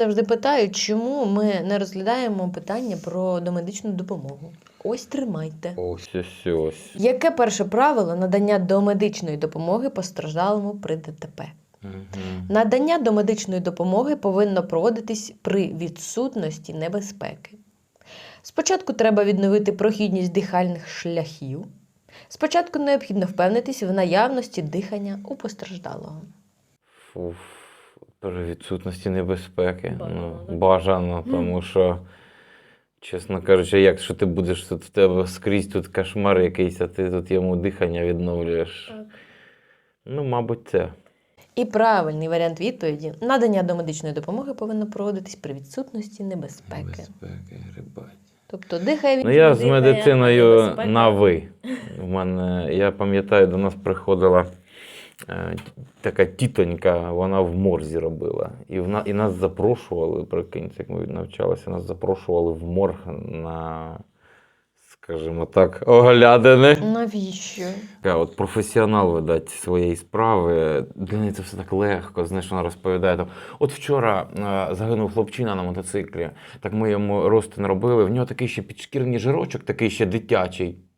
Завжди питають, чому ми не розглядаємо питання про домедичну допомогу. Ось тримайте. Ось ось ось. Яке перше правило надання домедичної допомоги постраждалому при ДТП? Мгм. Надання домедичної допомоги повинно проводитись при відсутності небезпеки. Спочатку треба відновити прохідність дихальних шляхів. Спочатку необхідно впевнитись в наявності дихання у постраждалого. Фуф, при відсутності небезпеки. Бажано, Ну, бажано, тому що, чесно кажучи, як що ти будеш тут в тебе скрізь тут кошмар якийсь, а ти тут йому дихання відновлюєш. Ну, мабуть, це. І правильний варіант відповіді надання домедичної допомоги повинно проводитись при відсутності небезпеки. Небезпеки, рибать. Тобто дихає він. Ну, я з медициною на ви. В мене, я пам'ятаю, до нас приходила така тітонька, вона в морзі робила. І, вона, і нас запрошували, прикиньте, як ми навчалися, нас запрошували в морг на, скажімо так, оглядини. Навіщо? Така от професіонал, видать, своєї справи. Для неї це все так легко. Знаєш, вона розповідає там. От вчора е, загинув хлопчина на мотоциклі. Так ми йому ростин робили. В нього такий ще підшкірний жирочок, такий ще дитячий.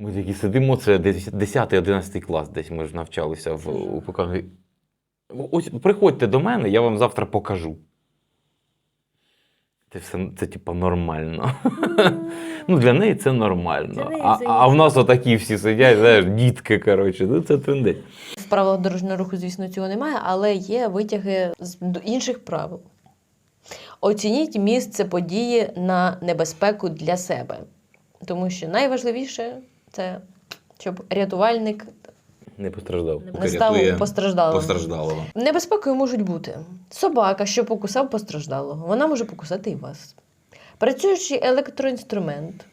Ми такі сидимо, це 10-11 клас, десь ми ж навчалися в УПК. Ось приходьте до мене, я вам завтра покажу. Це все це, типу, нормально. Ну, для неї це нормально. Неї а, а в нас отакі всі сидять, знаєш, дітки, коротше, ну це трендець. В правилах дорожнього руху, звісно, цього немає, але є витяги з інших правил. Оцініть місце події на небезпеку для себе. Тому що найважливіше це щоб рятувальник Не постраждав. не став постраждалим. Постраждалого. Небезпекою можуть бути собака, що покусав постраждалого. Вона може покусати і вас. Працюючий електроінструмент.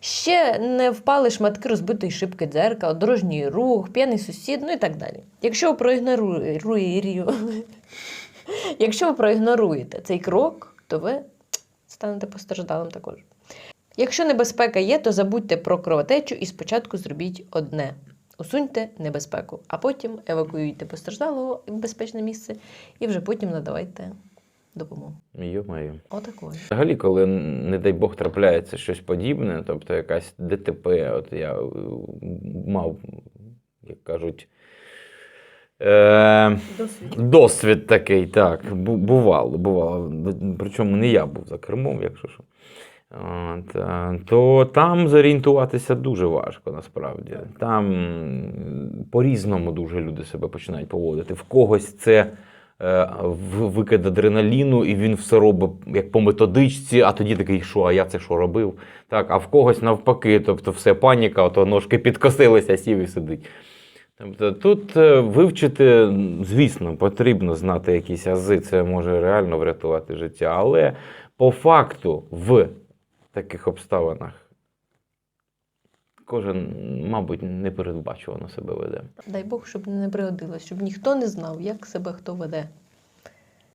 Ще не впали шматки розбитої шибки дзеркала, дорожній рух, п'яний сусід, ну і так далі. Якщо ви проігноруєте, якщо ви проігноруєте цей крок, то ви станете постраждалим також. Якщо небезпека є, то забудьте про кровотечу і спочатку зробіть одне: усуньте небезпеку, а потім евакуюйте постраждалого в безпечне місце і вже потім надавайте допомогу. Йо-моє. Отакої. Взагалі, коли, не дай Бог, трапляється щось подібне, тобто якась ДТП, от я е, мав, як кажуть, е, Досвід. досвід такий, так, бувало, бувало. Причому не я був за кермом, якщо що. От, е, то там зорієнтуватися дуже важко насправді. Там по-різному дуже люди себе починають поводити. В когось це е, викид адреналіну, і він все робить як по методичці, а тоді такий, що, а я це що робив? Так, а в когось навпаки, тобто все паніка, ото ножки підкосилися, сів і сидить. Тобто тут е, вивчити, звісно, потрібно знати якісь ази, це може реально врятувати життя. Але по факту в таких обставинах кожен, мабуть, непередбачувано себе веде. Дай Бог, щоб не пригодилось, щоб ніхто не знав, як себе хто веде.